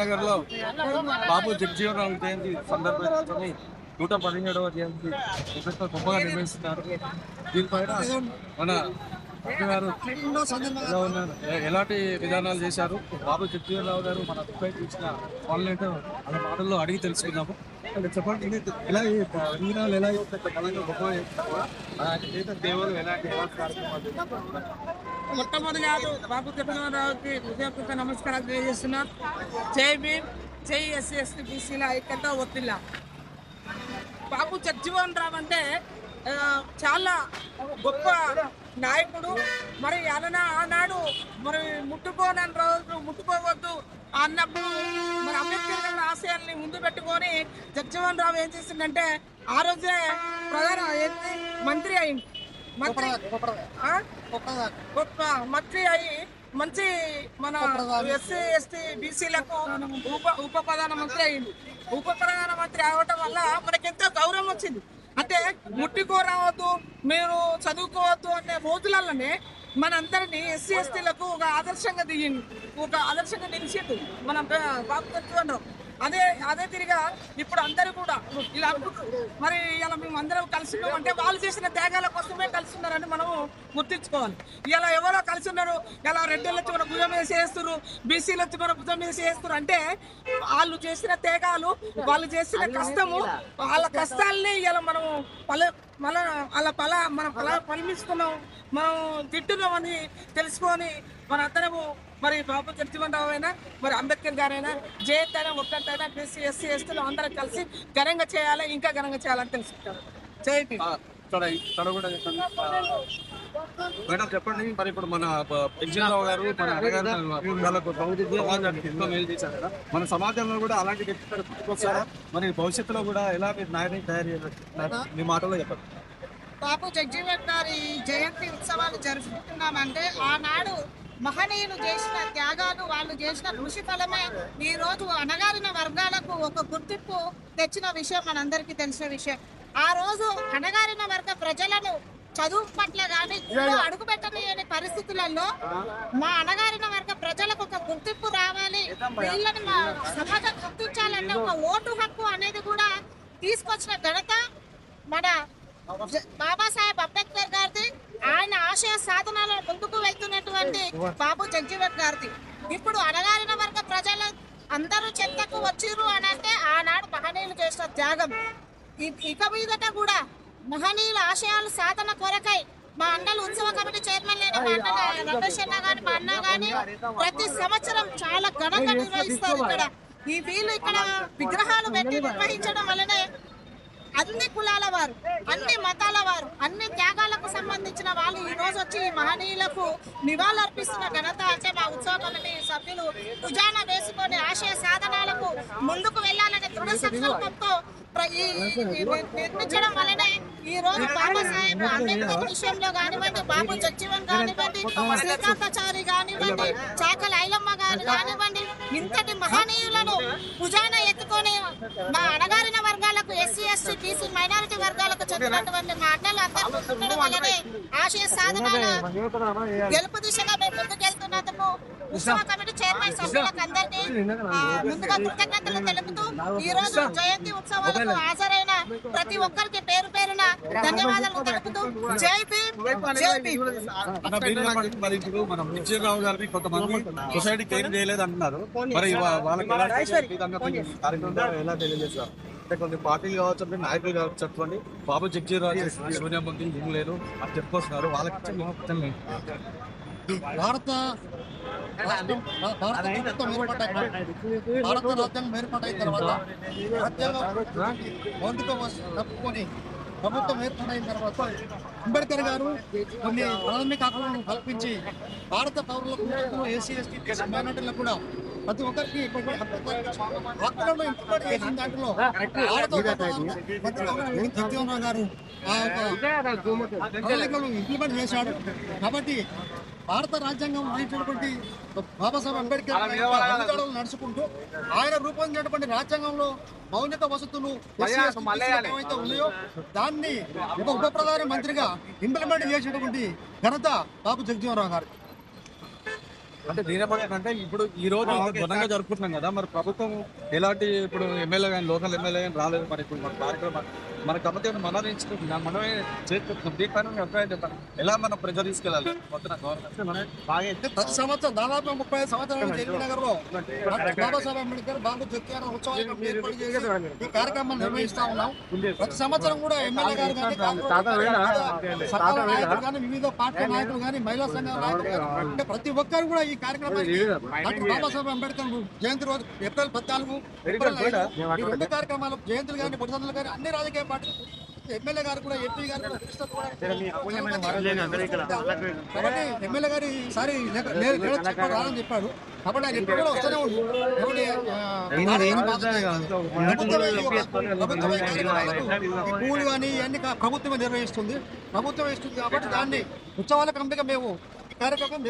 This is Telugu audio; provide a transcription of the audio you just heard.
నగర్లో బాబు జగ్జీవన్ జయంతి సందర్భించుకొని నూట పదిహేడవ జయంతి ఎంతో గొప్పగా నిర్వహిస్తున్నారు. దీనిపైన మన గారు ఎలాంటి విధానాలు చేశారు? బాబు జగ్జీవన్ రావు గారు మన పై చూసిన వాళ్ళంటే అలా మాటల్లో అడిగి తెలుసుకుందాము. చెప్పండి ఎలా విధానాలు ఎలా చేస్తారు? ఘనంగా చేస్తారు దేవుడు ఎలాంటి ఎలాంటి కార్యక్రమాలు చేస్తారు? బాబు తిరుమలరావుకి హృదయపూర్వక నమస్కారాలు తెలియజేస్తున్నా. జై భీమ్ జై ఎస్సీ ఎస్టీ బీసీల ఐక్యత ఒత్తిళ్ళ. బాబు జగ్జీవన్ రావు అంటే చాలా గొప్ప నాయకుడు. మరి అలన ఆనాడు మరి ముట్టుకోనని రోజు ముట్టుకోవద్దు అన్నప్పుడు మరి అంబేద్కర్ గారి ఆశయాల్ని ముందు పెట్టుకొని జగ్జీవన్ రావు ఏం చేసిందంటే ఆ రోజే ప్రధాన మంత్రి అయింది మంత్రి ఆ? గొప్ప మంత్రి అయి మంచి మన ఎస్సీ ఎస్టీ బీసీలకు ఉప ఉప ప్రధానమంత్రి అయింది ఉప ప్రధానమంత్రి అవటం వల్ల మనకెంతో గౌరవం వచ్చింది. అంటే ముట్టుకోరావద్దు మీరు చదువుకోవద్దు అనే రోజులలోనే మనందరినీ ఎస్సీ ఎస్టీలకు ఒక ఆదర్శంగా దిగింది ఒక ఆదర్శంగా నిలిచిండు. మన బాబు అదే అదే తిరిగా ఇప్పుడు అందరూ కూడా ఇలా అనుకుంటారు మరి ఇలా మేము అందరం కలిసి అంటే వాళ్ళు చేసిన త్యాగాల కోసమే కలిసి ఉన్నారని మనము గుర్తించుకోవాలి. ఇలా ఎవరో కలిసి ఉన్నారు ఇలా రెడ్డిలు వచ్చి మన భుజం వేసి వేస్తున్నారు బీసీలు వచ్చి మన భుజం వేసి వేస్తున్నారు అంటే వాళ్ళు చేసిన త్యాగాలు వాళ్ళు చేసిన కష్టము వాళ్ళ కష్టాలని ఇలా మనము పల మన వాళ్ళ పల మన పల పరిమిస్తున్నాం మనం తిట్టున్నామని తెలుసుకొని మన అందరము మరి బాబు జగజీవన్ రావు అయినా మరి అంబేద్కర్ గారైనా జయంత్ అయినా ఒక్కటైనా బీసీ ఎస్సీ ఎస్టీలు అందరం కలిసి ఘనంగా చేయాలి ఇంకా ఘనంగా చేయాలని తెలుసుకుంటారు. మేడం చెప్పండి మరి ఇప్పుడు మన పెంచరావు గారు మన చేశారు కదా. మన సమాజంలో కూడా అలాంటి వ్యక్తులు పుట్టుకొస్తారా మరి భవిష్యత్తులో కూడా ఎలా మీరు నాయకుని తయారు చేయాలి? మీ మాటలో చెప్పండి. బాబు జగజీవన్ గారి జయంతి ఉత్సవాలు జరుపుకుంటున్నామంటే ఆనాడు మహనీయులు చేసిన త్యాగాలు వాళ్ళు చేసిన కృషి ఫలమే. ఈ రోజు అణగారిన వర్గాలకు ఒక గుర్తింపు తెచ్చిన విషయం మనందరికీ తెలిసిన విషయం. ఆ రోజు అణగారిన వర్గ ప్రజలను చదువు పట్ల కానీ అడుగు పెట్టలేని పరిస్థితులలో మా అణగారిన వర్గ ప్రజలకు ఒక గుర్తింపు రావాలి. వీళ్ళని మా సమాజం గుర్తించాలంటే ఒక ఓటు హక్కు అనేది కూడా తీసుకొచ్చిన ఘనత మన బాబాసాహెబ్ అంబేద్కర్ గారిది. ఆయన ఆశయ సాధనలో ముందుకు వెళ్తున్నటువంటి బాబు జగ్జీవన్ గారిది. ఇప్పుడు అణగారిన వర్గ ప్రజలు అందరూ చెంతకు వచ్చిర్రు అని అంటే ఆనాడు మహనీయులు చేసిన త్యాగం. ఇక మీదట కూడా మహనీయుల ఆశయాలు సాధన కొరకై మా అన్నలు ఉత్సవ కమిటీ చైర్మన్ అయిన మా అన్న రమేష్ గాని మా అన్న గాని ప్రతి సంవత్సరం చాలా ఘనంగా నిర్వహిస్తారు ఇక్కడ. ఈ వీళ్ళు ఇక్కడ విగ్రహాలు పెట్టి నిర్వహించడం వల్లనే అన్ని కులాల వారు అన్ని మతాల వారు అన్ని త్యాగాలకు సంబంధించిన వాళ్ళు ఈ రోజు వచ్చి ఈ మహనీయులకు నివాళులర్పిస్తున్న ఘనత అంటే మా ఉత్సవ కమిటీ సభ్యులు భుజాన వేసుకొని ఆశయ సాధనాలకు ముందుకు వెళ్ళాలనే దృఢ సంకల్పంతో నిర్మించడం వలనే ఈ రోజు బాబాసాహెబ్ అంబేద్కర్ విషయంలో కానివ్వండి బాబు జగ్జీవన్ కానివ్వండి శ్రీకాంతాచారి కానివ్వండి చాకల ఐలమ్మ గారు కానివ్వండి ఇంతటి మహనీయులను భుజాన ఎత్తుకొని మా అణగారిన వర్గాలకు ఎస్సీ ఎస్టీ బీసీ మైనారిటీ వర్గాలకు చెందినటువంటి మా అన్నలు అందరూ ఉండడం వల్లనే ఆశయ సాధనాల గెలుపు దిశగా మేము ముందుకెళ్తున్నందుకు ఉత్సవ కమిటీ చైర్మన్ సభ్యులకు అందరినీ ముందుగా కృతజ్ఞతలు తెలుపుతూ ఈ రోజు జయంతి ఉత్సవాలకు హాజరైన ప్రతి ఒక్కరికి పేరు పేరున ధన్యవాదాలు తెలుపుతూ జై భీమ్ జై భీమ్. కొంతమంది సొసైటీ కేర్ చేయలేదు అంటున్నారు వాళ్ళకి కొన్ని పార్టీలు కావచ్చు అంటే నాయకులు కావచ్చు చెప్పండి. బాబు జగ్జీరావు సోనియా మంది లేరు అని చెప్పుకొస్తున్నారు వాళ్ళకి ఇచ్చే మహత్వం ఏంటి? భారత భారత రాజ్యాంగం ఏర్పాటైన తర్వాత రాజ్యాంగం తప్పుకొని ప్రభుత్వం ఏర్పాటైన తర్వాత అంబేద్కర్ గారు కొన్ని ప్రాథమిక హక్కులను కల్పించి భారత పౌరులకు ఏసీ ఎస్టీ మైనార్టీలకు కూడా ప్రతి ఒక్కరికి హక్కులను ఇంప్లిమెంట్ చేసిన దాంట్లో జగన్మోహన్ గారు ఆ యొక్క ఇంప్లిమెంట్ చేశాడు. కాబట్టి భారత రాజ్యాంగం రాయించినటువంటి బాబాసాహెబ్ అంబేద్కర్ అడుగుజాడలు నడుచుకుంటూ ఆయన రూపొందించినటువంటి రాజ్యాంగంలో మౌలిక వసతులు ఏవైతే ఉన్నాయో దాన్ని ఒక ఉప ప్రధాన మంత్రిగా ఇంప్లిమెంట్ చేసినటువంటి ఘనత బాబు జగజీవనరావు గారు. అంటే దీనిపై అంటే ఇప్పుడు ఈ రోజు ఘనంగా జరుపుకుంటున్నాం కదా మరి ప్రభుత్వం ఎలాంటి ఇప్పుడు ఎమ్మెల్యే కానీ లోకల్ ఎమ్మెల్యే కానీ రాలేదు మరి ఇప్పుడు మన కార్యక్రమం మన కాబట్టి మనం ఎంచుకుంటుంది మనమే చేస్తున్నాం దీనిపైన అభిప్రాయం చెప్పండి ఎలా మనం ప్రజలు తీసుకెళ్ళాలి? గవర్నమెంట్ అంటే ప్రతి సంవత్సరం దాదాపు ముప్పై సంవత్సరాల నుంచి ఎల్బీ నగర్లో బాబాసాహెబ్ అంబేద్కర్ బాబు జగ్జీవన్ ఉత్సవాలు కమిటీ ఈ కార్యక్రమం నిర్వహిస్తా ఉన్నాం. ప్రతి సంవత్సరం కూడా ఎమ్మెల్యే గారు కానీ వివిధ పార్టీ నాయకులు కానీ మహిళా సంఘాల నాయకులు ప్రతి ఒక్కరు కూడా ఈ కార్యక్రమానికి డాక్టర్ బాబాసాహెబ్ అంబేద్కర్ జయంతి రోజు ఏప్రిల్ పద్నాలుగు ఈ రెండు కార్యక్రమాలు జయంతులు కానీ పుట్టినరోజులు కానీ అన్ని రాజకీయ పార్టీలు ఎమ్మెల్యే గారు కూడా ఎంపీ గారు. కాబట్టి ఎమ్మెల్యే గారు ఈసారి రాదని చెప్పాడు కాబట్టి ఆయన ఎప్పుడు కూడా వస్తూనే కానీ ఇవన్నీ ప్రభుత్వమే నిర్వహిస్తుంది. ప్రభుత్వం ఇస్తుంది కాబట్టి దాన్ని ఉత్సవాల కంపెనీగా మేము కార్యక్రమం